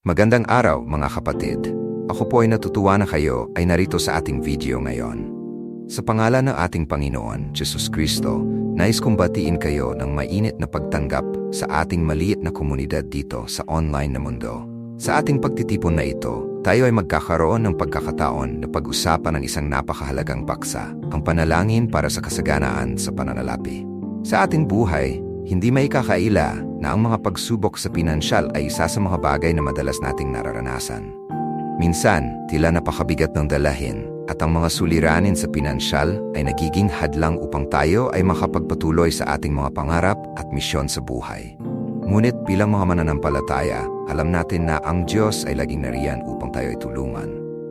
Magandang araw mga kapatid. Ako po ay natutuwa na kayo ay narito sa ating video ngayon. Sa pangalan ng ating Panginoon, Jesus Kristo, nais kong batiin kayo ng mainit na pagtanggap sa ating maliit na komunidad dito sa online na mundo. Sa ating pagtitipon na ito, tayo ay magkakaroon ng pagkakataon na pag-usapan ng isang napakahalagang paksa, ang panalangin para sa kasaganaan sa pananalapi. Sa ating buhay, hindi may kakaila na ang mga pagsubok sa pinansyal ay isa sa mga bagay na madalas nating nararanasan. Minsan, tila napakabigat ng dalahin at ang mga suliranin sa pinansyal ay nagiging hadlang upang tayo ay makapagpatuloy sa ating mga pangarap at misyon sa buhay. Ngunit bilang mga mananampalataya, alam natin na ang Diyos ay laging nariyan upang tayo ay tulungan.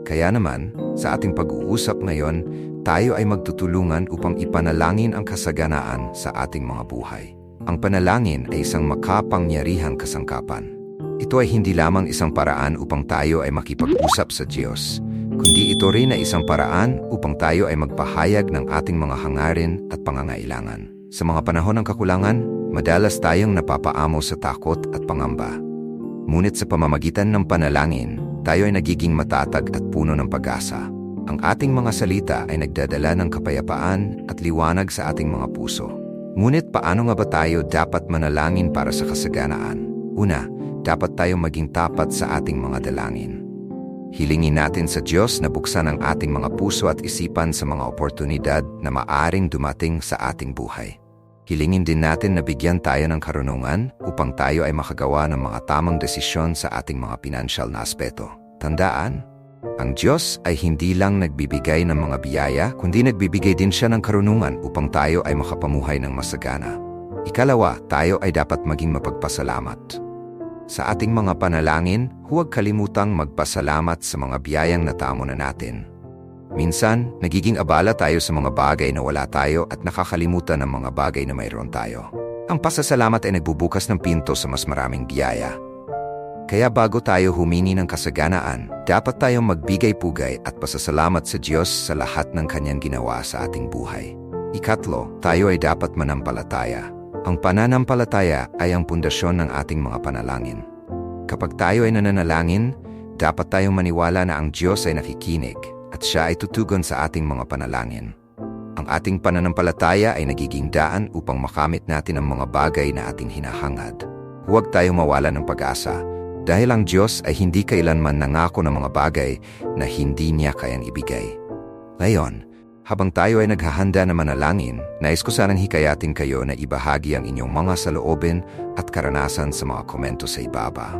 Kaya naman, sa ating pag-uusap ngayon, tayo ay magtutulungan upang ipanalangin ang kasaganaan sa ating mga buhay. Ang panalangin ay isang makapangyarihang kasangkapan. Ito ay hindi lamang isang paraan upang tayo ay makipag-usap sa Diyos, kundi ito rin ay isang paraan upang tayo ay magpahayag ng ating mga hangarin at pangangailangan. Sa mga panahon ng kakulangan, madalas tayong napapaamo sa takot at pangamba. Ngunit sa pamamagitan ng panalangin, tayo ay nagiging matatag at puno ng pag-asa. Ang ating mga salita ay nagdadala ng kapayapaan at liwanag sa ating mga puso. Ngunit paano nga ba tayo dapat manalangin para sa kasaganaan? Una, dapat tayong maging tapat sa ating mga dalangin. Hilingin natin sa Diyos na buksan ang ating mga puso at isipan sa mga oportunidad na maaring dumating sa ating buhay. Hilingin din natin na bigyan tayo ng karunungan upang tayo ay makagawa ng mga tamang desisyon sa ating mga pinansyal na aspeto. Tandaan, ang Diyos ay hindi lang nagbibigay ng mga biyaya, kundi nagbibigay din siya ng karunungan upang tayo ay makapamuhay ng masagana. Ikalawa, tayo ay dapat maging mapagpasalamat. Sa ating mga panalangin, huwag kalimutang magpasalamat sa mga biyayang natamo na natin. Minsan, nagiging abala tayo sa mga bagay na wala tayo at nakakalimutan ng mga bagay na mayroon tayo. Ang pasasalamat ay nagbubukas ng pinto sa mas maraming biyaya. Kaya bago tayo humingi ng kasaganaan, dapat tayong magbigay-pugay at pasasalamat sa Diyos sa lahat ng Kanyang ginawa sa ating buhay. Ikatlo, tayo ay dapat manampalataya. Ang pananampalataya ay ang pundasyon ng ating mga panalangin. Kapag tayo ay nananalangin, dapat tayong maniwala na ang Diyos ay nakikinig at siya ay tutugon sa ating mga panalangin. Ang ating pananampalataya ay nagiging daan upang makamit natin ang mga bagay na ating hinahangad. Huwag tayong mawala ng pag-asa dahil ang Diyos ay hindi kailanman nangako ng mga bagay na hindi niya kayang ibigay. Ngayon, habang tayo ay naghahanda na manalangin, nais ko sanang hikayatin kayo na ibahagi ang inyong mga saloobin at karanasan sa mga komento sa ibaba.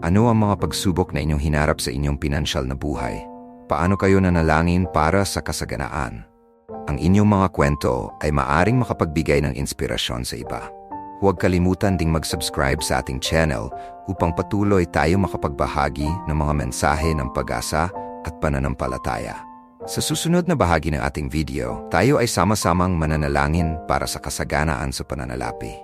Ano ang mga pagsubok na inyong hinarap sa inyong pinansyal na buhay? Paano kayo nanalangin para sa kasaganaan? Ang inyong mga kwento ay maaring makapagbigay ng inspirasyon sa iba. Huwag kalimutan ding mag-subscribe sa ating channel upang patuloy tayo makapagbahagi ng mga mensahe ng pag-asa at pananampalataya. Sa susunod na bahagi ng ating video, tayo ay sama-samang mananalangin para sa kasaganaan sa pananalapi.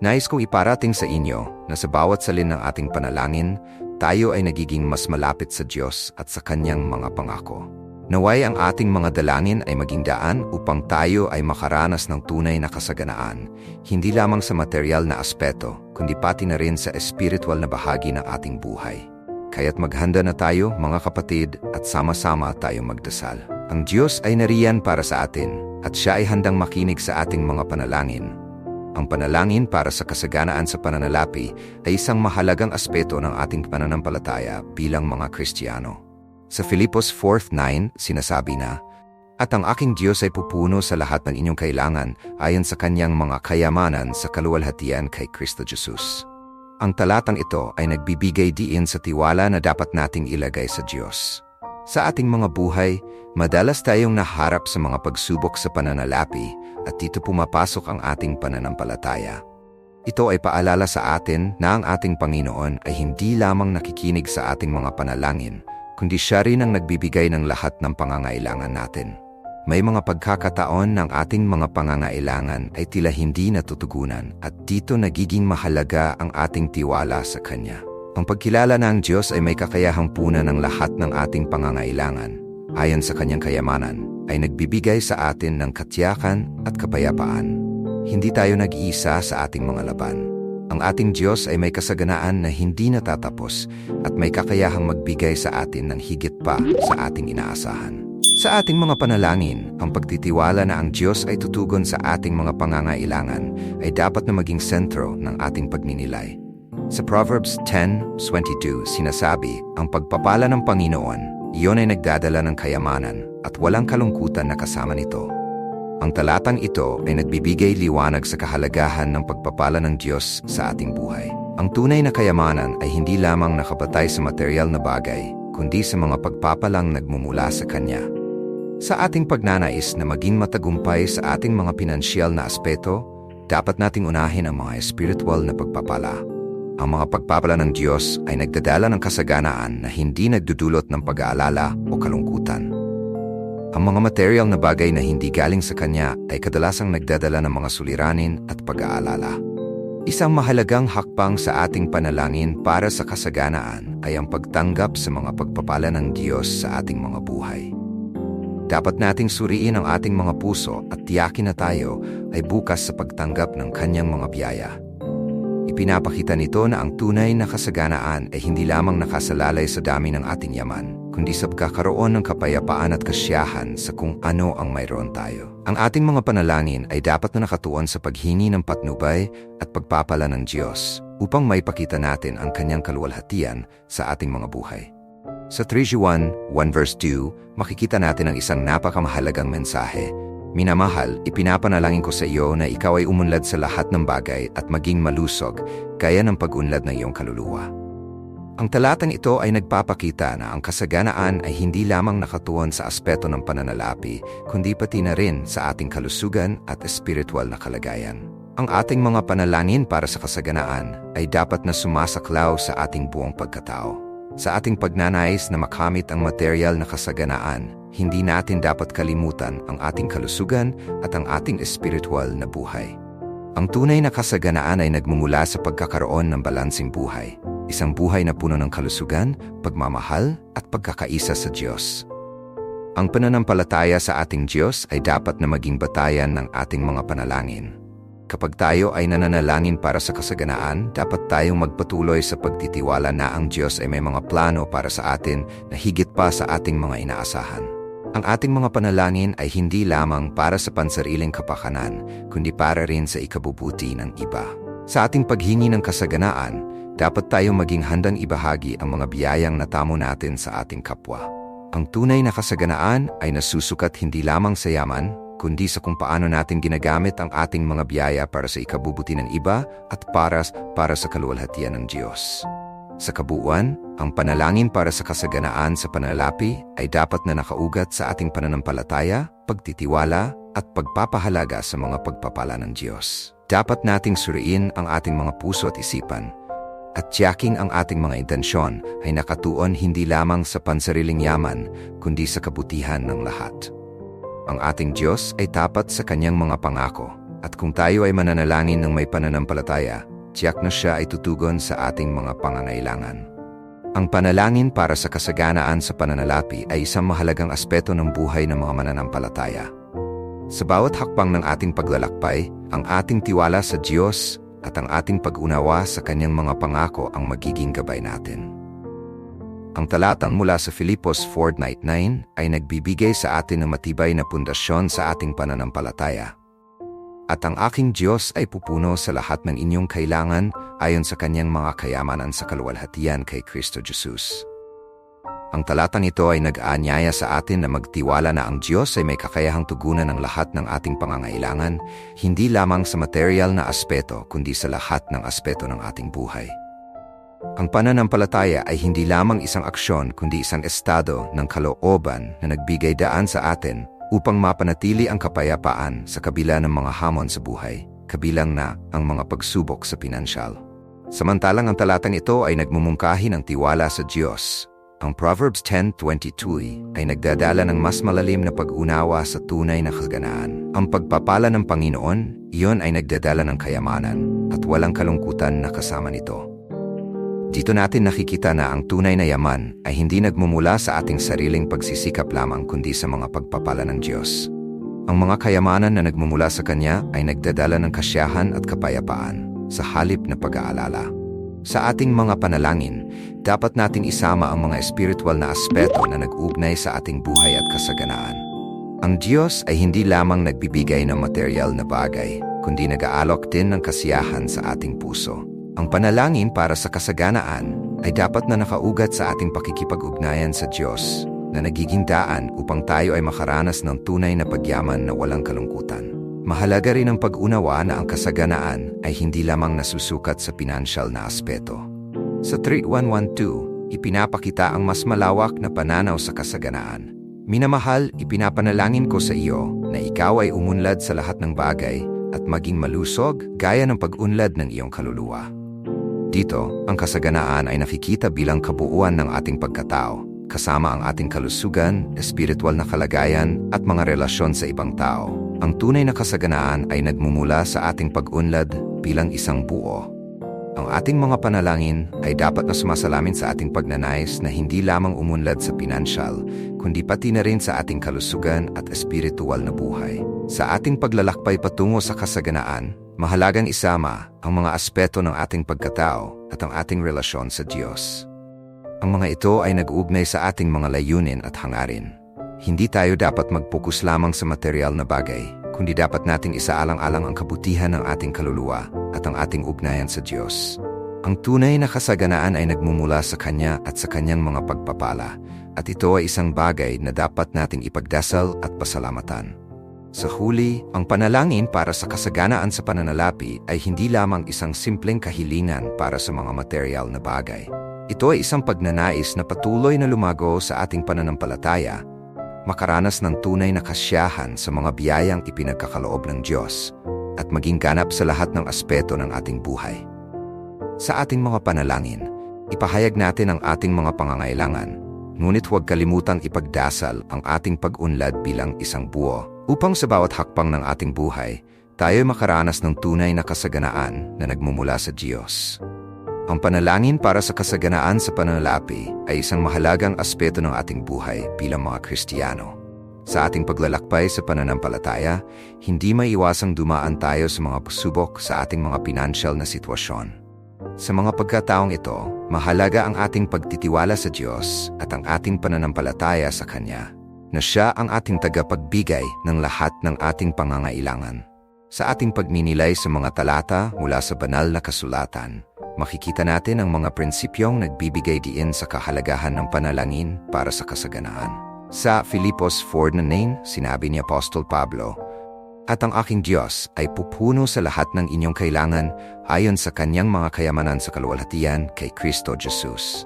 Nais kong iparating sa inyo na sa bawat salin ng ating panalangin, tayo ay nagiging mas malapit sa Diyos at sa Kanyang mga pangako. Naway ang ating mga dalangin ay maging daan upang tayo ay makaranas ng tunay na kasaganaan, hindi lamang sa material na aspeto, kundi pati na rin sa espiritual na bahagi ng ating buhay. Kaya't maghanda na tayo, mga kapatid, at sama-sama tayong magdasal. Ang Diyos ay nariyan para sa atin, at siya ay handang makinig sa ating mga panalangin. Ang panalangin para sa kasaganaan sa pananalapi ay isang mahalagang aspeto ng ating pananampalataya bilang mga Kristiyano. Sa Filipos 4.9, sinasabi na, At ang aking Diyos ay pupuno sa lahat ng inyong kailangan ayon sa kanyang mga kayamanan sa kaluwalhatian kay Kristo Jesus. Ang talatang ito ay nagbibigay diin sa tiwala na dapat nating ilagay sa Diyos. Sa ating mga buhay, madalas tayong naharap sa mga pagsubok sa pananalapi at dito pumapasok ang ating pananampalataya. Ito ay paalala sa atin na ang ating Panginoon ay hindi lamang nakikinig sa ating mga panalangin, kundi siya rin ang nagbibigay ng lahat ng pangangailangan natin. May mga pagkakataon ng ating mga pangangailangan ay tila hindi natutugunan at dito nagiging mahalaga ang ating tiwala sa Kanya. Ang pagkilala ng Diyos ay may kakayahang puna ng lahat ng ating pangangailangan. Ayon sa Kanyang kayamanan, ay nagbibigay sa atin ng katiyakan at kapayapaan. Hindi tayo nag-iisa sa ating mga laban. Ang ating Diyos ay may kasaganaan na hindi natatapos at may kakayahang magbigay sa atin ng higit pa sa ating inaasahan. Sa ating mga panalangin, ang pagtitiwala na ang Diyos ay tutugon sa ating mga pangangailangan ay dapat na maging sentro ng ating pagninilay. Sa Proverbs 10.22, sinasabi, ang pagpapala ng Panginoon, iyon ay nagdadala ng kayamanan at walang kalungkutan na kasama nito. Ang talatang ito ay nagbibigay liwanag sa kahalagahan ng pagpapala ng Diyos sa ating buhay. Ang tunay na kayamanan ay hindi lamang nakabatay sa material na bagay, kundi sa mga pagpapalang nagmumula sa Kanya. Sa ating pagnanais na maging matagumpay sa ating mga pinansyal na aspeto, dapat nating unahin ang mga espiritual na pagpapala. Ang mga pagpapala ng Diyos ay nagdadala ng kasaganaan na hindi nagdudulot ng pag-aalala o kalungkutan. Ang mga material na bagay na hindi galing sa Kanya ay kadalasang nagdadala ng mga suliranin at pag-aalala. Isang mahalagang hakbang sa ating panalangin para sa kasaganaan ay ang pagtanggap sa mga pagpapala ng Diyos sa ating mga buhay. Dapat nating suriin ang ating mga puso at tiyakin na tayo ay bukas sa pagtanggap ng Kanyang mga biyaya. Ipinapakita nito na ang tunay na kasaganaan ay hindi lamang nakasalalay sa dami ng ating yaman, kundi sa pagkakaroon ng kapayapaan at kasiyahan sa kung ano ang mayroon tayo. Ang ating mga panalangin ay dapat na nakatuon sa paghingi ng patnubay at pagpapala ng Diyos upang maipakita natin ang kanyang kaluwalhatian sa ating mga buhay. Sa 3 Juan 1 verse 2, makikita natin ang isang napakamahalagang mensahe Minamahal, ipinapanalangin ko sa iyo na ikaw ay umunlad sa lahat ng bagay at maging malusog, gaya ng pag-unlad ng iyong kaluluwa. Ang talatang ito ay nagpapakita na ang kasaganaan ay hindi lamang nakatuon sa aspeto ng pananalapi, kundi pati na rin sa ating kalusugan at espiritual na kalagayan. Ang ating mga panalangin para sa kasaganaan ay dapat na sumasaklaw sa ating buong pagkatao. Sa ating pagnanais na makamit ang material na kasaganaan, hindi natin dapat kalimutan ang ating kalusugan at ang ating espiritual na buhay. Ang tunay na kasaganaan ay nagmumula sa pagkakaroon ng balansing buhay, isang buhay na puno ng kalusugan, pagmamahal at pagkakaisa sa Diyos. Ang pananampalataya sa ating Diyos ay dapat na maging batayan ng ating mga panalangin. Kapag tayo ay nananalangin para sa kasaganaan, dapat tayong magpatuloy sa pagtitiwala na ang Diyos ay may mga plano para sa atin na higit pa sa ating mga inaasahan. Ang ating mga panalangin ay hindi lamang para sa pansariling kapakanan, kundi para rin sa ikabubuti ng iba. Sa ating paghingi ng kasaganaan, dapat tayong maging handang ibahagi ang mga biyayang natamo natin sa ating kapwa. Ang tunay na kasaganaan ay nasusukat hindi lamang sa yaman, kundi sa kung paano natin ginagamit ang ating mga biyaya para sa ikabubuti ng iba at para, para sa kaluwalhatian ng Diyos. Sa kabuuan, ang panalangin para sa kasaganaan sa panalapi ay dapat na nakaugat sa ating pananampalataya, pagtitiwala at pagpapahalaga sa mga pagpapala ng Diyos. Dapat nating suriin ang ating mga puso at isipan at tiyaking ang ating mga intensyon ay nakatuon hindi lamang sa pansariling yaman kundi sa kabutihan ng lahat. Ang ating Diyos ay tapat sa kanyang mga pangako, at kung tayo ay mananalangin ng may pananampalataya, tiyak na siya ay tutugon sa ating mga pangangailangan. Ang panalangin para sa kasaganaan sa pananalapi ay isang mahalagang aspeto ng buhay ng mga mananampalataya. Sa bawat hakbang ng ating paglalakbay, ang ating tiwala sa Diyos at ang ating pag-unawa sa kanyang mga pangako ang magiging gabay natin. Ang talatang mula sa Filipos 4.9 ay nagbibigay sa atin ng matibay na pundasyon sa ating pananampalataya. At ang aking Diyos ay pupuno sa lahat ng inyong kailangan ayon sa kanyang mga kayamanan sa kaluwalhatian kay Kristo Jesus. Ang talatang ito ay nag-aanyaya sa atin na magtiwala na ang Diyos ay may kakayahang tugunan ng lahat ng ating pangangailangan, hindi lamang sa material na aspeto kundi sa lahat ng aspeto ng ating buhay. Ang pananampalataya ay hindi lamang isang aksyon kundi isang estado ng kalooban na nagbigay daan sa atin upang mapanatili ang kapayapaan sa kabila ng mga hamon sa buhay, kabilang na ang mga pagsubok sa pinansyal. Samantalang ang talatang ito ay nagmumungkahi ng tiwala sa Diyos. Ang Proverbs 10.22 ay nagdadala ng mas malalim na pag-unawa sa tunay na kaganaan. Ang pagpapala ng Panginoon, iyon ay nagdadala ng kayamanan at walang kalungkutan na kasama nito. Dito natin nakikita na ang tunay na yaman ay hindi nagmumula sa ating sariling pagsisikap lamang kundi sa mga pagpapala ng Diyos. Ang mga kayamanan na nagmumula sa Kanya ay nagdadala ng kasyahan at kapayapaan. sa halip na pag-aalala. Sa ating mga panalangin, dapat nating isama ang mga espiritual na aspeto na nag-ugnay sa ating buhay at kasaganaan. Ang Diyos ay hindi lamang nagbibigay ng material na bagay, kundi nag-aalok din ng kasiyahan sa ating puso. Ang panalangin para sa kasaganaan ay dapat na nakaugat sa ating pakikipag-ugnayan sa Diyos na nagiging daan upang tayo ay makaranas ng tunay na pagyaman na walang kalungkutan. Mahalaga rin ang pag-unawa na ang kasaganaan ay hindi lamang nasusukat sa pinansyal na aspeto. Sa 3112, ipinapakita ang mas malawak na pananaw sa kasaganaan. Minamahal, ipinapanalangin ko sa iyo na ikaw ay umunlad sa lahat ng bagay at maging malusog gaya ng pag-unlad ng iyong kaluluwa. Dito, ang kasaganaan ay nakikita bilang kabuuan ng ating pagkatao, kasama ang ating kalusugan, espiritual na kalagayan at mga relasyon sa ibang tao. Ang tunay na kasaganaan ay nagmumula sa ating pag-unlad bilang isang buo. Ang ating mga panalangin ay dapat na sumasalamin sa ating pagnanais na hindi lamang umunlad sa pinansyal, kundi pati na rin sa ating kalusugan at espiritual na buhay. Sa ating paglalakbay patungo sa kasaganaan, Mahalagang isama ang mga aspeto ng ating pagkatao at ang ating relasyon sa Diyos. Ang mga ito ay nag-uugnay sa ating mga layunin at hangarin. Hindi tayo dapat mag-focus lamang sa material na bagay, kundi dapat nating isaalang-alang ang kabutihan ng ating kaluluwa at ang ating ugnayan sa Diyos. Ang tunay na kasaganaan ay nagmumula sa Kanya at sa Kanyang mga pagpapala, at ito ay isang bagay na dapat nating ipagdasal at pasalamatan. Sa huli, ang panalangin para sa kasaganaan sa pananalapi ay hindi lamang isang simpleng kahilingan para sa mga material na bagay. Ito ay isang pagnanais na patuloy na lumago sa ating pananampalataya, makaranas ng tunay na kasyahan sa mga biyayang ipinagkakaloob ng Diyos, at maging ganap sa lahat ng aspeto ng ating buhay. Sa ating mga panalangin, ipahayag natin ang ating mga pangangailangan, ngunit huwag kalimutang ipagdasal ang ating pag-unlad bilang isang buo upang sa bawat hakbang ng ating buhay, tayo makaranas ng tunay na kasaganaan na nagmumula sa Diyos. Ang panalangin para sa kasaganaan sa pananalapi ay isang mahalagang aspeto ng ating buhay bilang mga Kristiyano. Sa ating paglalakbay sa pananampalataya, hindi maiwasang dumaan tayo sa mga pasubok sa ating mga pinansyal na sitwasyon. Sa mga pagkataong ito, mahalaga ang ating pagtitiwala sa Diyos at ang ating pananampalataya sa Kanya na siya ang ating tagapagbigay ng lahat ng ating pangangailangan. Sa ating pagninilay sa mga talata mula sa banal na kasulatan, makikita natin ang mga prinsipyong nagbibigay diin sa kahalagahan ng panalangin para sa kasaganaan. Sa Filipos 4.9, sinabi ni Apostol Pablo, At ang aking Diyos ay pupuno sa lahat ng inyong kailangan ayon sa kanyang mga kayamanan sa kaluwalhatian kay Kristo Jesus.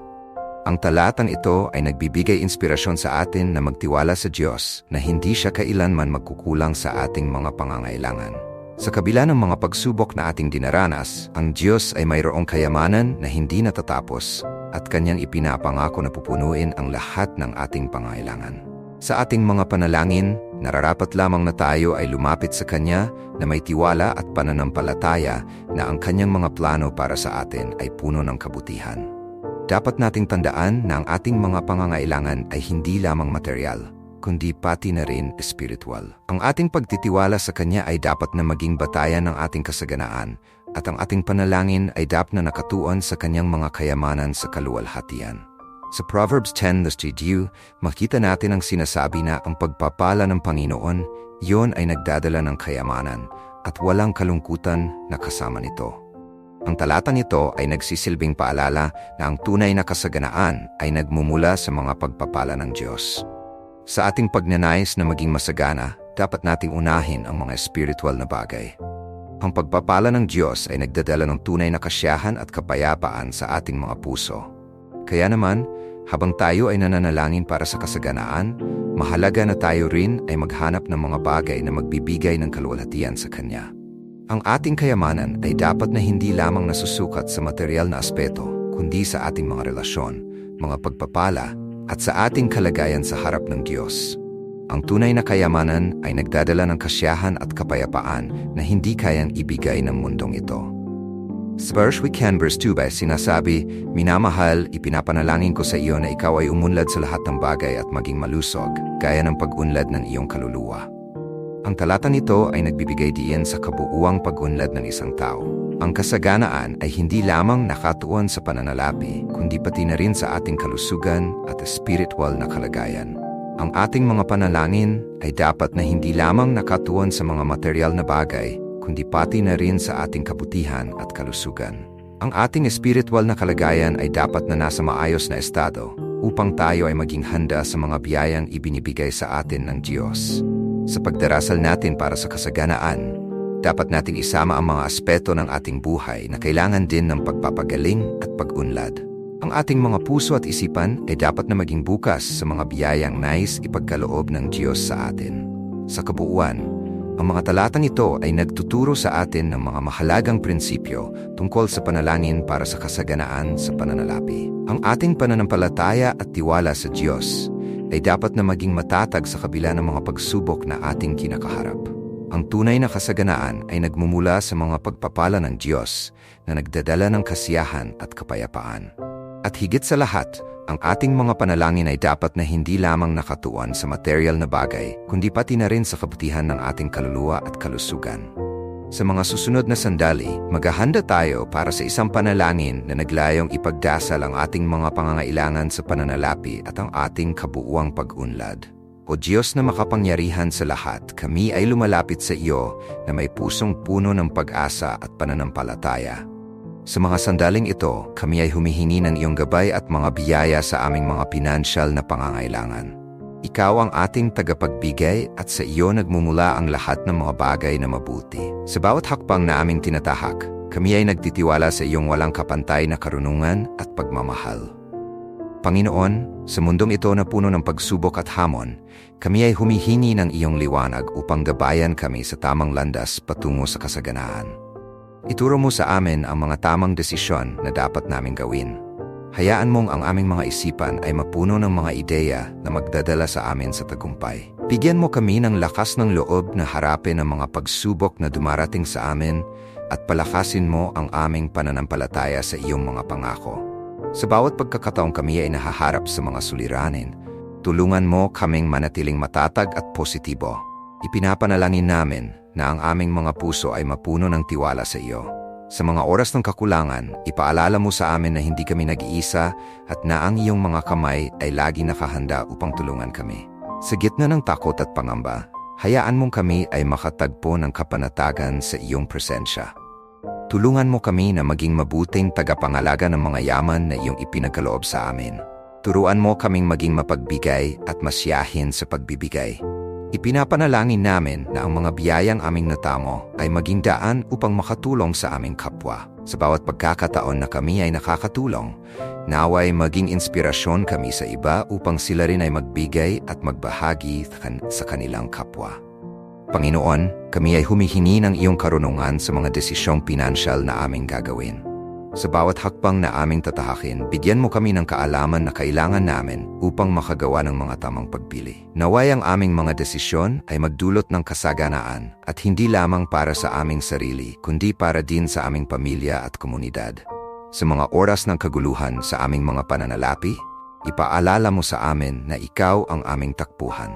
Ang talatang ito ay nagbibigay inspirasyon sa atin na magtiwala sa Diyos na hindi siya kailanman magkukulang sa ating mga pangangailangan. Sa kabila ng mga pagsubok na ating dinaranas, ang Diyos ay mayroong kayamanan na hindi natatapos at kanyang ipinapangako na pupunuin ang lahat ng ating pangangailangan. Sa ating mga panalangin, nararapat lamang na tayo ay lumapit sa Kanya na may tiwala at pananampalataya na ang Kanyang mga plano para sa atin ay puno ng kabutihan. Dapat nating tandaan na ang ating mga pangangailangan ay hindi lamang material, kundi pati na rin espiritual. Ang ating pagtitiwala sa Kanya ay dapat na maging batayan ng ating kasaganaan at ang ating panalangin ay dapat na nakatuon sa Kanyang mga kayamanan sa kaluwalhatian. Sa Proverbs 10.32, makita natin ang sinasabi na ang pagpapala ng Panginoon, yon ay nagdadala ng kayamanan at walang kalungkutan na kasama nito. Ang talatang ito ay nagsisilbing paalala na ang tunay na kasaganaan ay nagmumula sa mga pagpapala ng Diyos. Sa ating pagnanais na maging masagana, dapat nating unahin ang mga spiritual na bagay. Ang pagpapala ng Diyos ay nagdadala ng tunay na kasyahan at kapayapaan sa ating mga puso. Kaya naman, habang tayo ay nananalangin para sa kasaganaan, mahalaga na tayo rin ay maghanap ng mga bagay na magbibigay ng kaluwalhatian sa Kanya. Ang ating kayamanan ay dapat na hindi lamang nasusukat sa material na aspeto, kundi sa ating mga relasyon, mga pagpapala, at sa ating kalagayan sa harap ng Diyos. Ang tunay na kayamanan ay nagdadala ng kasyahan at kapayapaan na hindi kayang ibigay ng mundong ito. Sa weekend verse 2 ba sinasabi, Minamahal, ipinapanalangin ko sa iyo na ikaw ay umunlad sa lahat ng bagay at maging malusog, gaya ng pag-unlad ng iyong kaluluwa. Ang talatang ito ay nagbibigay diin sa kabuuang pag-unlad ng isang tao. Ang kasaganaan ay hindi lamang nakatuon sa pananalapi, kundi pati na rin sa ating kalusugan at spiritual na kalagayan. Ang ating mga panalangin ay dapat na hindi lamang nakatuon sa mga material na bagay, kundi pati na rin sa ating kabutihan at kalusugan. Ang ating spiritual na kalagayan ay dapat na nasa maayos na estado upang tayo ay maging handa sa mga biyayang ibinibigay sa atin ng Diyos. Sa pagdarasal natin para sa kasaganaan, dapat nating isama ang mga aspeto ng ating buhay na kailangan din ng pagpapagaling at pag-unlad. Ang ating mga puso at isipan ay dapat na maging bukas sa mga biyayang nais ipagkaloob ng Diyos sa atin. Sa kabuuan, ang mga talatang ito ay nagtuturo sa atin ng mga mahalagang prinsipyo tungkol sa panalangin para sa kasaganaan sa pananalapi. Ang ating pananampalataya at tiwala sa Diyos ay dapat na maging matatag sa kabila ng mga pagsubok na ating kinakaharap. Ang tunay na kasaganaan ay nagmumula sa mga pagpapala ng Diyos na nagdadala ng kasiyahan at kapayapaan. At higit sa lahat, ang ating mga panalangin ay dapat na hindi lamang nakatuon sa material na bagay, kundi pati na rin sa kabutihan ng ating kaluluwa at kalusugan. Sa mga susunod na sandali, maghahanda tayo para sa isang panalangin na naglayong ipagdasal ang ating mga pangangailangan sa pananalapi at ang ating kabuuang pag-unlad. O Diyos na makapangyarihan sa lahat, kami ay lumalapit sa iyo na may pusong puno ng pag-asa at pananampalataya. Sa mga sandaling ito, kami ay humihingi ng iyong gabay at mga biyaya sa aming mga pinansyal na pangangailangan. Ikaw ang ating tagapagbigay at sa iyo nagmumula ang lahat ng mga bagay na mabuti. Sa bawat hakbang na aming tinatahak, kami ay nagtitiwala sa iyong walang kapantay na karunungan at pagmamahal. Panginoon, sa mundong ito na puno ng pagsubok at hamon, kami ay humihingi ng iyong liwanag upang gabayan kami sa tamang landas patungo sa kasaganaan. Ituro mo sa amin ang mga tamang desisyon na dapat naming gawin Hayaan mong ang aming mga isipan ay mapuno ng mga ideya na magdadala sa amin sa tagumpay. Bigyan mo kami ng lakas ng loob na harapin ang mga pagsubok na dumarating sa amin at palakasin mo ang aming pananampalataya sa iyong mga pangako. Sa bawat pagkakataong kami ay nahaharap sa mga suliranin, tulungan mo kaming manatiling matatag at positibo. Ipinapanalangin namin na ang aming mga puso ay mapuno ng tiwala sa iyo. Sa mga oras ng kakulangan, ipaalala mo sa amin na hindi kami nag-iisa at na ang iyong mga kamay ay lagi nakahanda upang tulungan kami. Sa gitna ng takot at pangamba, hayaan mong kami ay makatagpo ng kapanatagan sa iyong presensya. Tulungan mo kami na maging mabuting tagapangalaga ng mga yaman na iyong ipinagkaloob sa amin. Turuan mo kaming maging mapagbigay at masyahin sa pagbibigay. Ipinapanalangin namin na ang mga biyayang aming natamo ay maging daan upang makatulong sa aming kapwa. Sa bawat pagkakataon na kami ay nakakatulong, naway maging inspirasyon kami sa iba upang sila rin ay magbigay at magbahagi sa kanilang kapwa. Panginoon, kami ay humihingi ng iyong karunungan sa mga desisyong pinansyal na aming gagawin. Sa bawat hakbang na aming tatahakin, bigyan mo kami ng kaalaman na kailangan namin upang makagawa ng mga tamang pagpili. Naway ang aming mga desisyon ay magdulot ng kasaganaan at hindi lamang para sa aming sarili, kundi para din sa aming pamilya at komunidad. Sa mga oras ng kaguluhan sa aming mga pananalapi, ipaalala mo sa amin na ikaw ang aming takpuhan.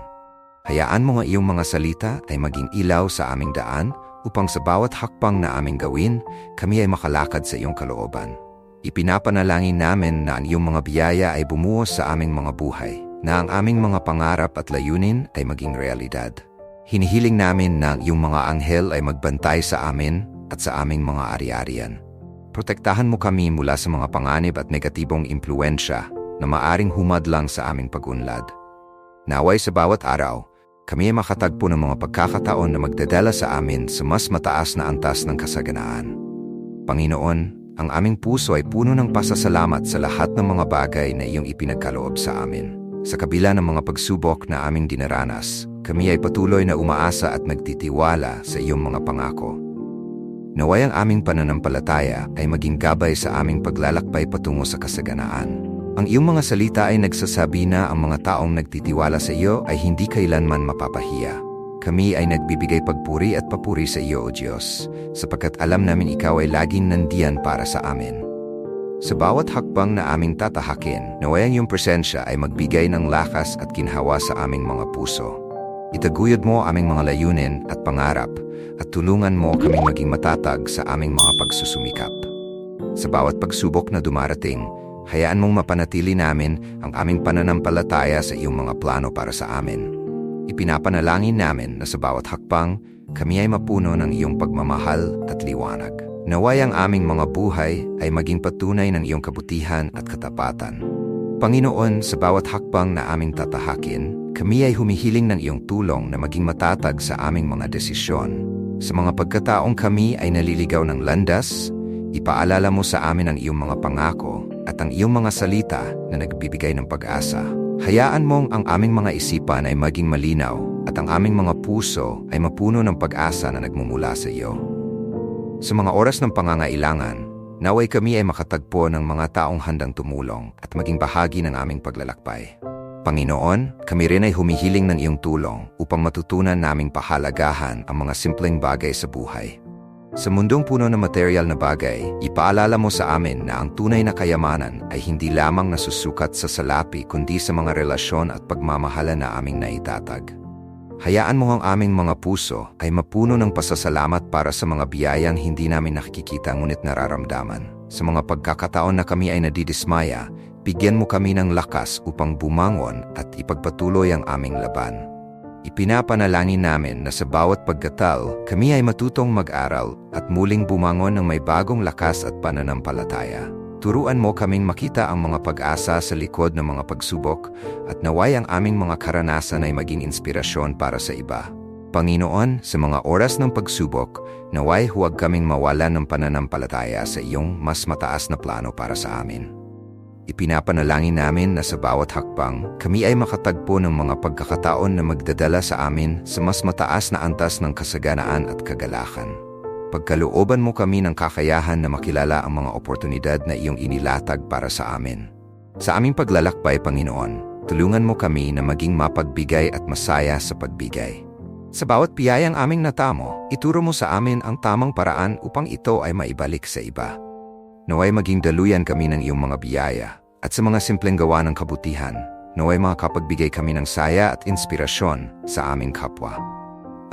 Hayaan mo nga iyong mga salita ay maging ilaw sa aming daan upang sa bawat hakbang na aming gawin, kami ay makalakad sa iyong kalooban. Ipinapanalangin namin na ang iyong mga biyaya ay bumuo sa aming mga buhay, na ang aming mga pangarap at layunin ay maging realidad. Hinihiling namin na ang iyong mga anghel ay magbantay sa amin at sa aming mga ari-arian. Protektahan mo kami mula sa mga panganib at negatibong impluensya na maaring humadlang sa aming pag-unlad. Naway sa bawat araw, kami ay makatagpo ng mga pagkakataon na magdadala sa amin sa mas mataas na antas ng kasaganaan. Panginoon, ang aming puso ay puno ng pasasalamat sa lahat ng mga bagay na iyong ipinagkaloob sa amin. Sa kabila ng mga pagsubok na aming dinaranas, kami ay patuloy na umaasa at nagtitiwala sa iyong mga pangako. Naway ang aming pananampalataya ay maging gabay sa aming paglalakbay patungo sa kasaganaan. Ang iyong mga salita ay nagsasabi na ang mga taong nagtitiwala sa iyo ay hindi kailanman mapapahiya. Kami ay nagbibigay pagpuri at papuri sa iyo, O Diyos, sapagkat alam namin ikaw ay laging nandiyan para sa amin. Sa bawat hakbang na aming tatahakin, naway ang iyong presensya ay magbigay ng lakas at kinhawa sa aming mga puso. Itaguyod mo aming mga layunin at pangarap at tulungan mo kaming maging matatag sa aming mga pagsusumikap. Sa bawat pagsubok na dumarating, hayaan mong mapanatili namin ang aming pananampalataya sa iyong mga plano para sa amin. Ipinapanalangin namin na sa bawat hakbang, kami ay mapuno ng iyong pagmamahal at liwanag. Naway ang aming mga buhay ay maging patunay ng iyong kabutihan at katapatan. Panginoon, sa bawat hakbang na aming tatahakin, kami ay humihiling ng iyong tulong na maging matatag sa aming mga desisyon. Sa mga pagkataong kami ay naliligaw ng landas, ipaalala mo sa amin ang iyong mga pangako at ang iyong mga salita na nagbibigay ng pag-asa. Hayaan mong ang aming mga isipan ay maging malinaw at ang aming mga puso ay mapuno ng pag-asa na nagmumula sa iyo. Sa mga oras ng pangangailangan, naway kami ay makatagpo ng mga taong handang tumulong at maging bahagi ng aming paglalakbay. Panginoon, kami rin ay humihiling ng iyong tulong upang matutunan naming pahalagahan ang mga simpleng bagay sa buhay. Sa mundong puno ng material na bagay, ipaalala mo sa amin na ang tunay na kayamanan ay hindi lamang nasusukat sa salapi kundi sa mga relasyon at pagmamahala na aming naitatag. Hayaan mo ang aming mga puso ay mapuno ng pasasalamat para sa mga biyayang hindi namin nakikita ngunit nararamdaman. Sa mga pagkakataon na kami ay nadidismaya, bigyan mo kami ng lakas upang bumangon at ipagpatuloy ang aming laban. Ipinapanalangin namin na sa bawat pagkatal, kami ay matutong mag-aral at muling bumangon ng may bagong lakas at pananampalataya. Turuan mo kaming makita ang mga pag-asa sa likod ng mga pagsubok at naway ang aming mga karanasan ay maging inspirasyon para sa iba. Panginoon, sa mga oras ng pagsubok, naway huwag kaming mawalan ng pananampalataya sa iyong mas mataas na plano para sa amin. Ipinapanalangin namin na sa bawat hakbang, kami ay makatagpo ng mga pagkakataon na magdadala sa amin sa mas mataas na antas ng kasaganaan at kagalakan. Pagkalooban mo kami ng kakayahan na makilala ang mga oportunidad na iyong inilatag para sa amin. Sa aming paglalakbay, Panginoon, tulungan mo kami na maging mapagbigay at masaya sa pagbigay. Sa bawat piyayang aming natamo, ituro mo sa amin ang tamang paraan upang ito ay maibalik sa iba. Naway maging daluyan kami ng iyong mga biyaya at sa mga simpleng gawa ng kabutihan, naway makakapagbigay kami ng saya at inspirasyon sa aming kapwa.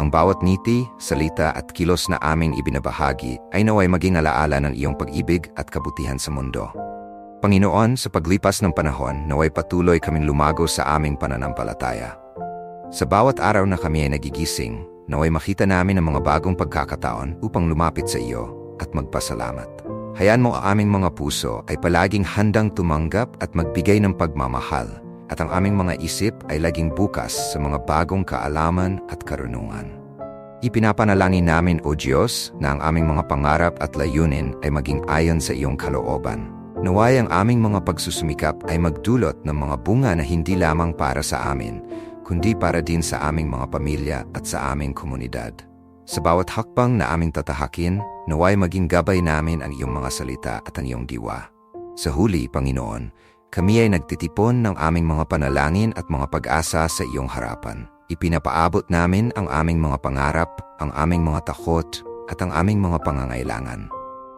Ang bawat ngiti, salita at kilos na aming ibinabahagi ay naway maging alaala ng iyong pag-ibig at kabutihan sa mundo. Panginoon, sa paglipas ng panahon, naway patuloy kaming lumago sa aming pananampalataya. Sa bawat araw na kami ay nagigising, naway makita namin ang mga bagong pagkakataon upang lumapit sa iyo at magpasalamat. Hayaan mo aming mga puso ay palaging handang tumanggap at magbigay ng pagmamahal at ang aming mga isip ay laging bukas sa mga bagong kaalaman at karunungan. Ipinapanalangin namin, O Diyos, na ang aming mga pangarap at layunin ay maging ayon sa iyong kalooban. Naway ang aming mga pagsusumikap ay magdulot ng mga bunga na hindi lamang para sa amin, kundi para din sa aming mga pamilya at sa aming komunidad. Sa bawat hakbang na aming tatahakin, naway maging gabay namin ang iyong mga salita at ang iyong diwa. Sa huli, Panginoon, kami ay nagtitipon ng aming mga panalangin at mga pag-asa sa iyong harapan. Ipinapaabot namin ang aming mga pangarap, ang aming mga takot, at ang aming mga pangangailangan.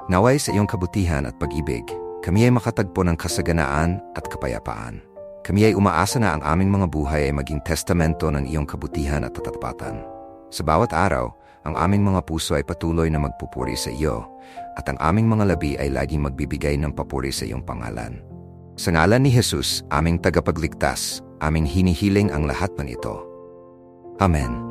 Naway sa iyong kabutihan at pag-ibig, kami ay makatagpo ng kasaganaan at kapayapaan. Kami ay umaasa na ang aming mga buhay ay maging testamento ng iyong kabutihan at tatatapatan. Sa bawat araw, ang aming mga puso ay patuloy na magpupuri sa iyo, at ang aming mga labi ay laging magbibigay ng papuri sa iyong pangalan. Sa ngalan ni Jesus, aming tagapagligtas, aming hinihiling ang lahat ng ito. Amen.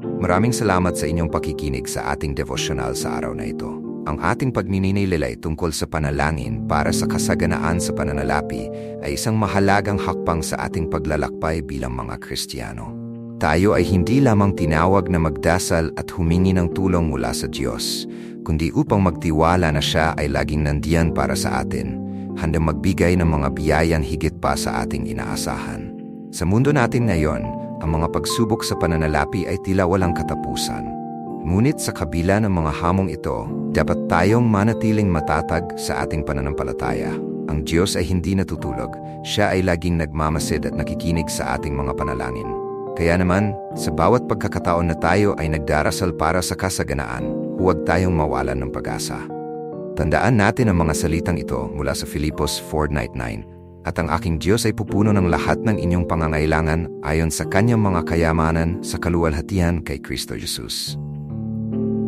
Maraming salamat sa inyong pakikinig sa ating devosyonal sa araw na ito. Ang ating pagnininilay tungkol sa panalangin para sa kasaganaan sa pananalapi ay isang mahalagang hakbang sa ating paglalakbay bilang mga Kristiyano. Tayo ay hindi lamang tinawag na magdasal at humingi ng tulong mula sa Diyos, kundi upang magtiwala na siya ay laging nandiyan para sa atin handang magbigay ng mga biyayang higit pa sa ating inaasahan. Sa mundo natin ngayon, ang mga pagsubok sa pananalapi ay tila walang katapusan. Ngunit sa kabila ng mga hamong ito, dapat tayong manatiling matatag sa ating pananampalataya. Ang Diyos ay hindi natutulog, siya ay laging nagmamasid at nakikinig sa ating mga panalangin. Kaya naman, sa bawat pagkakataon na tayo ay nagdarasal para sa kasaganaan, huwag tayong mawalan ng pag-asa. Tandaan natin ang mga salitang ito mula sa Filipos 4.9. at ang aking Diyos ay pupuno ng lahat ng inyong pangangailangan ayon sa kanyang mga kayamanan sa kaluwalhatian kay Kristo Jesus.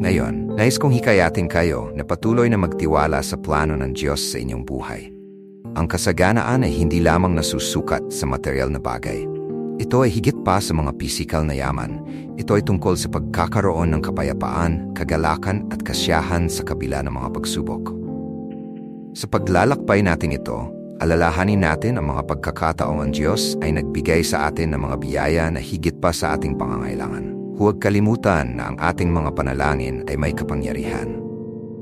Ngayon, nais kong hikayatin kayo na patuloy na magtiwala sa plano ng Diyos sa inyong buhay. Ang kasaganaan ay hindi lamang nasusukat sa material na bagay. Ito ay higit pa sa mga pisikal na yaman. Ito ay tungkol sa pagkakaroon ng kapayapaan, kagalakan at kasiyahan sa kabila ng mga pagsubok. Sa paglalakbay natin ito, alalahanin natin ang mga pagkakataong ang Diyos ay nagbigay sa atin ng mga biyaya na higit pa sa ating pangangailangan. Huwag kalimutan na ang ating mga panalangin ay may kapangyarihan.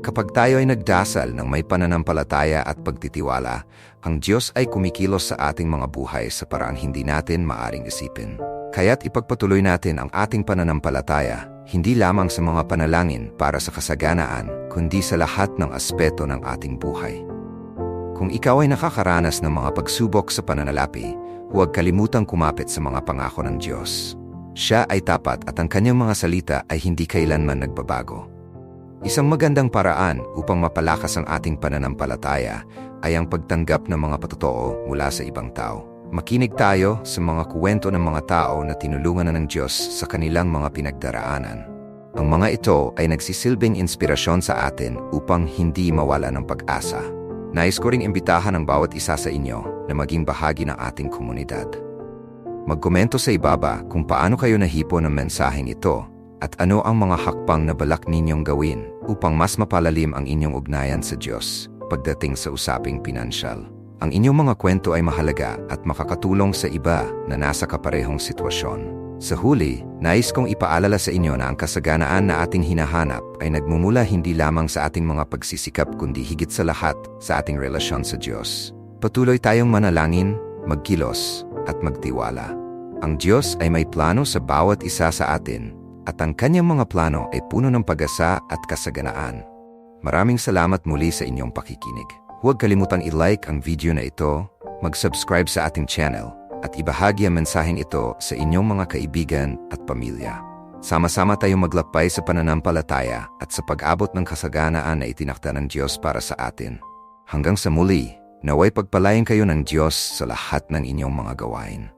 Kapag tayo ay nagdasal ng may pananampalataya at pagtitiwala, ang Diyos ay kumikilos sa ating mga buhay sa paraang hindi natin maaring isipin. Kaya't ipagpatuloy natin ang ating pananampalataya, hindi lamang sa mga panalangin para sa kasaganaan, kundi sa lahat ng aspeto ng ating buhay. Kung ikaw ay nakakaranas ng mga pagsubok sa pananalapi, huwag kalimutang kumapit sa mga pangako ng Diyos. Siya ay tapat at ang kanyang mga salita ay hindi kailanman nagbabago. Isang magandang paraan upang mapalakas ang ating pananampalataya ay ang pagtanggap ng mga patotoo mula sa ibang tao. Makinig tayo sa mga kuwento ng mga tao na tinulungan na ng Diyos sa kanilang mga pinagdaraanan. Ang mga ito ay nagsisilbing inspirasyon sa atin upang hindi mawala ng pag-asa. Nais ko ring imbitahan ang bawat isa sa inyo na maging bahagi ng ating komunidad. Magkomento sa ibaba kung paano kayo nahipo ng mensaheng ito at ano ang mga hakbang na balak ninyong gawin upang mas mapalalim ang inyong ugnayan sa Diyos pagdating sa usaping pinansyal. Ang inyong mga kwento ay mahalaga at makakatulong sa iba na nasa kaparehong sitwasyon. Sa huli, nais kong ipaalala sa inyo na ang kasaganaan na ating hinahanap ay nagmumula hindi lamang sa ating mga pagsisikap kundi higit sa lahat sa ating relasyon sa Diyos. Patuloy tayong manalangin, magkilos, at magtiwala. Ang Diyos ay may plano sa bawat isa sa atin at ang kanyang mga plano ay puno ng pag-asa at kasaganaan. Maraming salamat muli sa inyong pakikinig. Huwag kalimutang i-like ang video na ito, mag-subscribe sa ating channel, at ibahagi ang mensaheng ito sa inyong mga kaibigan at pamilya. Sama-sama tayong maglakbay sa pananampalataya at sa pag-abot ng kasaganaan na itinakda ng Diyos para sa atin. Hanggang sa muli, naway pagpalayan kayo ng Diyos sa lahat ng inyong mga gawain.